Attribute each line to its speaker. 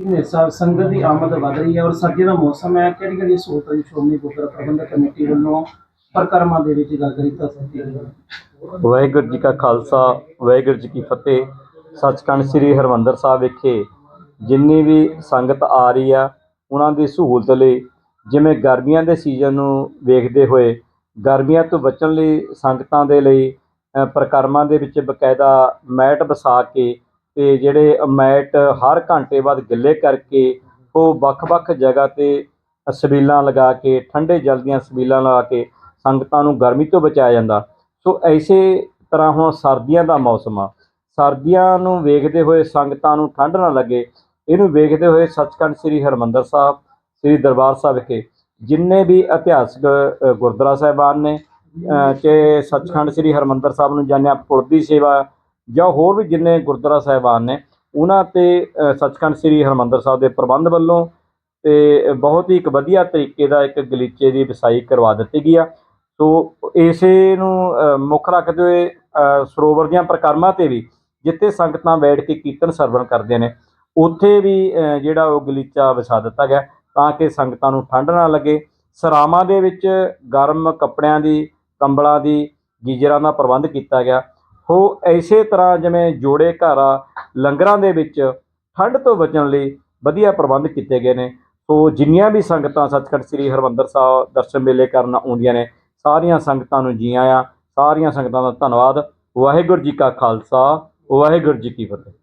Speaker 1: ਨੇ ਸਾਹਿਬ ਸੰਗਤ ਦੀ ਆਮਦ ਵਧ ਰਹੀ ਹੈ ਔਰ ਸਰਦੀ ਦਾ ਮੌਸਮ ਹੈ ਕਿਹੜੀ ਕਿਹੜੀ ਸਹੂਲਤਾਂ ਦੀ ਸ਼੍ਰੋਮਣੀ ਗੁਰਦੁਆਰਾ ਪ੍ਰਬੰਧਕ ਕਮੇਟੀ ਵੱਲੋਂ ਪ੍ਰਕਰਮਾਂ ਦੇ ਵਿੱਚ ਗੱਲ ਕਰੀ ਤਾਂ ਸਕਦੀ ਹੈ।
Speaker 2: ਵਾਹਿਗੁਰੂ ਜੀ ਕਾ ਖਾਲਸਾ ਵਾਹਿਗੁਰੂ ਜੀ ਕੀ ਫਤਿਹ। ਸੱਚਖੰਡ ਸ੍ਰੀ ਹਰਮੰਦਰ ਸਾਹਿਬ ਵਿਖੇ ਜਿੰਨੀ ਵੀ ਸੰਗਤ ਆ ਰਹੀ ਆ ਉਹਨਾਂ ਦੀ ਸਹੂਲਤ ਲਈ ਜਿਵੇਂ ਗਰਮੀਆਂ ਦੇ ਸੀਜ਼ਨ ਨੂੰ ਵੇਖਦੇ ਹੋਏ ਗਰਮੀਆਂ ਤੋਂ ਬਚਣ ਲਈ ਸੰਗਤਾਂ ਦੇ ਲਈ ਅ, ਪ੍ਰਕਰਮਾਂ ਦੇ ਵਿੱਚ ਬਕਾਇਦਾ ਮੈਟ ਵਸਾ ਕੇ ਤੇ ਜਿਹੜੇ ਮੈਟ ਹਰ ਘੰਟੇ ਬਾਅਦ ਗਿੱਲੇ ਕਰਕੇ ਉਹ ਵੱਖ-ਵੱਖ ਜਗ੍ਹਾ ਤੇ ਸਬੀਲਾਂ ਲਗਾ ਕੇ, ਠੰਡੇ ਜਲ ਦੀਆਂ ਸਬੀਲਾਂ ਲਗਾ ਕੇ ਸੰਗਤਾਂ ਨੂੰ ਗਰਮੀ ਤੋਂ ਬਚਾਇਆ ਜਾਂਦਾ। ਸੋ ਐਸੇ ਤਰ੍ਹਾਂ ਹੁਣ ਸਰਦੀਆਂ ਦਾ ਮੌਸਮ ਆ। ਸਰਦੀਆਂ ਨੂੰ ਵੇਖਦੇ ਹੋਏ ਸੰਗਤਾਂ ਨੂੰ ਠੰਡ ਨਾ ਲੱਗੇ। ਇਹਨੂੰ ਵੇਖਦੇ ਹੋਏ ਸੱਚਖੰਡ ਸ੍ਰੀ ਹਰਮੰਦਰ ਸਾਹਿਬ, ਸ੍ਰੀ ਦਰਬਾਰ ਸਾਹਿਬ ਵਿਖੇ ਜਿੰਨੇ ਵੀ ਇਤਿਹਾਸਕ ਗੁਰਦੁਆਰਾ ਸਾਹਿਬਾਨ ਨੇ ਕਿ ਸੱਚਖੰਡ ਸ੍ਰੀ ਹਰਮੰਦਰ ਸਾਹਿਬ ਨੂੰ ਜਾਣਿਆ ਪੁਲ ਦੀ ਸੇਵਾ ਜਾਂ ਹੋਰ ਵੀ ਜਿੰਨੇ ਗੁਰਦੁਆਰਾ ਸਾਹਿਬਾਨ ਨੇ, ਉਹਨਾਂ ਤੇ ਸੱਚਖੰਡ ਸ੍ਰੀ ਹਰਮੰਦਰ ਸਾਹਿਬ ਦੇ ਪ੍ਰਬੰਧ ਵੱਲੋਂ ਤੇ ਬਹੁਤ ਹੀ ਇੱਕ ਵਧੀਆ ਤਰੀਕੇ ਦਾ ਇੱਕ ਗਲੀਚੇ ਦੀ ਵਿਸਾਈ ਕਰਵਾ ਦਿੱਤੀ ਗਈ ਆ। ਸੋ ਇਸੇ ਨੂੰ ਮੁੱਖ ਰੱਖਦੇ ਹੋਏ ਸਰੋਵਰ ਦੀਆਂ ਪ੍ਰਕਰਮਾਂ ਤੇ ਵੀ ਜਿੱਥੇ ਸੰਗਤਾਂ ਬੈਠ ਕੇ ਕੀਰਤਨ ਸਰਵਣ ਕਰਦੇ ਨੇ, ਉੱਥੇ ਵੀ ਜਿਹੜਾ ਉਹ ਗਲੀਚਾ ਵਿਛਾ ਦਿੱਤਾ ਗਿਆ ਤਾਂ ਕਿ ਸੰਗਤਾਂ ਨੂੰ ਠੰਡ ਨਾ ਲੱਗੇ। ਸਰਾਵਾਂ ਦੇ ਵਿੱਚ ਗਰਮ ਕੱਪੜਿਆਂ ਦੀ, ਕੰਬਲਾਂ ਦੀ, ਗੀਜਰਾਂ ਦਾ ਪ੍ਰਬੰਧ ਕੀਤਾ ਗਿਆ। ਹੋ ਐਸੇ ਤਰ੍ਹਾਂ ਜਿਵੇਂ ਜੋੜੇ ਘਰ ਆ, ਲੰਗਰਾਂ ਦੇ ਵਿੱਚ ਠੰਡ ਤੋਂ ਬਚਣ ਲਈ ਵਧੀਆ ਪ੍ਰਬੰਧ ਕੀਤੇ ਗਏ ਨੇ। ਸੋ ਜਿੰਨੀਆਂ ਵੀ ਸੰਗਤਾਂ ਸੱਚਖੰਡ ਸ੍ਰੀ ਹਰਮੰਦਰ ਸਾਹਿਬ ਦਰਸ਼ਨ ਮੇਲੇ ਕਰਨ ਆਉਂਦੀਆਂ ਨੇ, ਸਾਰੀਆਂ ਸੰਗਤਾਂ ਨੂੰ ਜੀ ਆਇਆਂ ਸਾਰੀਆਂ ਸੰਗਤਾਂ ਦਾ ਧੰਨਵਾਦ। ਵਾਹਿਗੁਰੂ ਜੀ ਕਾ ਖਾਲਸਾ, ਵਾਹਿਗੁਰੂ ਜੀ ਕੀ ਫਤਿਹ।